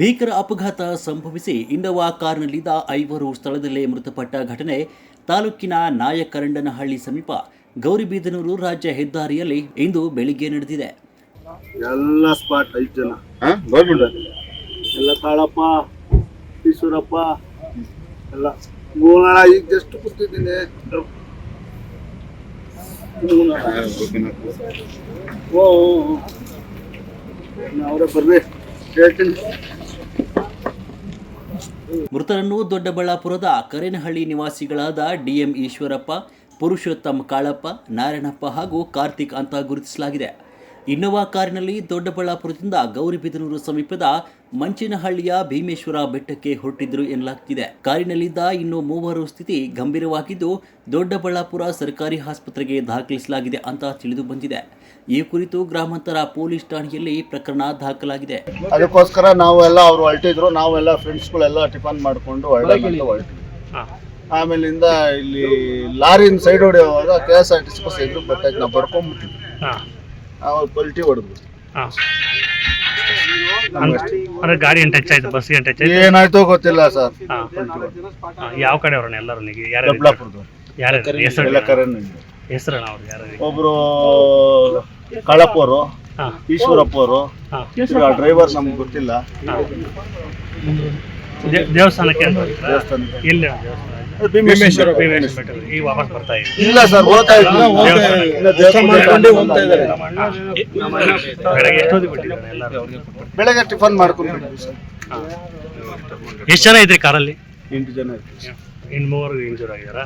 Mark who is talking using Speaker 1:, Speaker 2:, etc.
Speaker 1: ಭೀಕರ ಅಪಘಾತ ಸಂಭವಿಸಿ ಇನ್ನೋವಾ ಕಾರ್ನಲ್ಲಿದ್ದ ಐವರು ಸ್ಥಳದಲ್ಲೇ ಮೃತಪಟ್ಟ ಘಟನೆ ತಾಲೂಕಿನ ನಾಯಕರಂಡನಹಳ್ಳಿ ಸಮೀಪ ಗೌರಿಬೀದನೂರು ರಾಜ್ಯ ಹೆದ್ದಾರಿಯಲ್ಲಿ ಇಂದು ಬೆಳಿಗ್ಗೆ ನಡೆದಿದೆ.
Speaker 2: ಎಲ್ಲ ಸ್ಪಾಟ್ ಐದು ಜನ. ಎಲ್ಲ ಕಾಳಪ್ಪ ಈಶ್ವರಪ್ಪ ಎಲ್ಲ. ಮೂನಣ ಈಗ ಜಸ್ಟ್ ಕೂತಿದ್ದೀನಿ. ಓ. ಅವರೇ ಬರ್ರಿ. ಹೇಳ್ತೀನಿ.
Speaker 1: ಮೃತರನ್ನು ದೊಡ್ಡಬಳ್ಳಾಪುರದ ಕರೇನಹಳ್ಳಿ ನಿವಾಸಿಗಳಾದ ಡಿಎಂ ಈಶ್ವರಪ್ಪ ಪುರುಷೋತ್ತಮ್ ಕಾಳಪ್ಪ ನಾರಾಯಣಪ್ಪ ಹಾಗೂ ಕಾರ್ತಿಕ್ ಅಂತ ಗುರುತಿಸಲಾಗಿದೆ. ಇನ್ನೋವಾ ಕಾರಿನಲ್ಲಿ ದೊಡ್ಡಬಳ್ಳಾಪುರದಿಂದ ಗೌರಿಬಿದನೂರು ಸಮೀಪದ ಮಂಚಿನಹಳ್ಳಿಯ ಭೀಮೇಶ್ವರ ಬೆಟ್ಟಕ್ಕೆ ಹೊರಟಿದ್ರು ಎನ್ನಲಾಗ್ತಿದೆ. ಕಾರಿನಲ್ಲಿದ್ದ ಇನ್ನು ಮೂವರು ಸ್ಥಿತಿ ಗಂಭೀರವಾಗಿದ್ದು ದೊಡ್ಡಬಳ್ಳಾಪುರ ಸರ್ಕಾರಿ ಆಸ್ಪತ್ರೆಗೆ ದಾಖಲಿಸಲಾಗಿದೆ ಅಂತ ತಿಳಿದು ಬಂದಿದೆ. ಈ ಕುರಿತು ಗ್ರಾಮಾಂತರ ಪೊಲೀಸ್ ಠಾಣೆಯಲ್ಲಿ ಪ್ರಕರಣ ದಾಖಲಾಗಿದೆ.
Speaker 2: ಅದಕ್ಕೋಸ್ಕರ ನಾವೆಲ್ಲ ಅವರು ಹೊರಟಿದ್ರು. ನಾವೆಲ್ಲ ಫ್ರೆಂಡ್ಸ್ಗಳೆಲ್ಲ ಟಿಫನ್ ಮಾಡ್ಕೊಂಡು ಆಮೇಲಿಂದ ಇಲ್ಲಿ ಲಾರಿನ ಸೈಡ್ ಹೊಡೆಯುವಾಗ K S R T C bus ಎದುರು ಬರ್ತಾಯಿತ್ತು ನಾವು ಅವ್ರು ಪಲ್ಟಿ ಹೊಡೆದ್ವಿ
Speaker 3: ಅಂದ್ರೆ ಗಾಡಿ ಏನು ಟಚ್ ಆಯ್ತು? ಬಸ್ ಏನು ಟಚ್ ಆಯ್ತು?
Speaker 2: ಏನಾಯ್ತೋ ಗೊತ್ತಿಲ್ಲ ಸರ್
Speaker 3: ಹಾ. ಯಾವ ಕಡೆ ಅವ್ರನ್ನ ಎಲ್ಲರೂ ನಿಮಗೆ ಯಾರು
Speaker 2: ದೊಡ್ಡಬಳ್ಳಾಪುರದವ್ರು
Speaker 3: ಯಾರು ಹೆಸರು
Speaker 2: ಎಲ್ಲ ಕರೆನ್
Speaker 3: ಹೆಸರು ಅವ್ರು ಯಾರು
Speaker 2: ಒಬ್ರು ಕಳಪ್ಪ
Speaker 3: ಅವರು
Speaker 2: ಈಶ್ವರಪ್ಪ ಅವರು ಡ್ರೈವರ್ ನಮ್ಗೆ ಗೊತ್ತಿಲ್ಲ?
Speaker 3: ದೇವಸ್ಥಾನಕ್ಕೆ. ಎಲ್ಲಿ ದೇವಸ್ಥಾನ?
Speaker 2: ಭೀಮೇಶ್ವರ
Speaker 3: ಭೀಮೇಶ್ವರ. ಈಗ ವಾಪಸ್ ಬರ್ತಾ ಇದ್ದೀವಿ
Speaker 2: ಇಲ್ಲ ಸರ್ ಹೋಗ್ತಾ.
Speaker 3: ಬೆಳಗ್ಗೆ
Speaker 2: ಟಿಫನ್ ಮಾಡ್ಕೊಂಡು
Speaker 3: ಎಷ್ಟು ಜನ ಇದ್ರಿ ಕಾರಲ್ಲಿ?
Speaker 2: ಎಂಟು ಜನ ಇನ್
Speaker 3: ಇನ್ನು ಮೂವರು ಇಂಜೂರ್ ಆಗಿದಾರಾ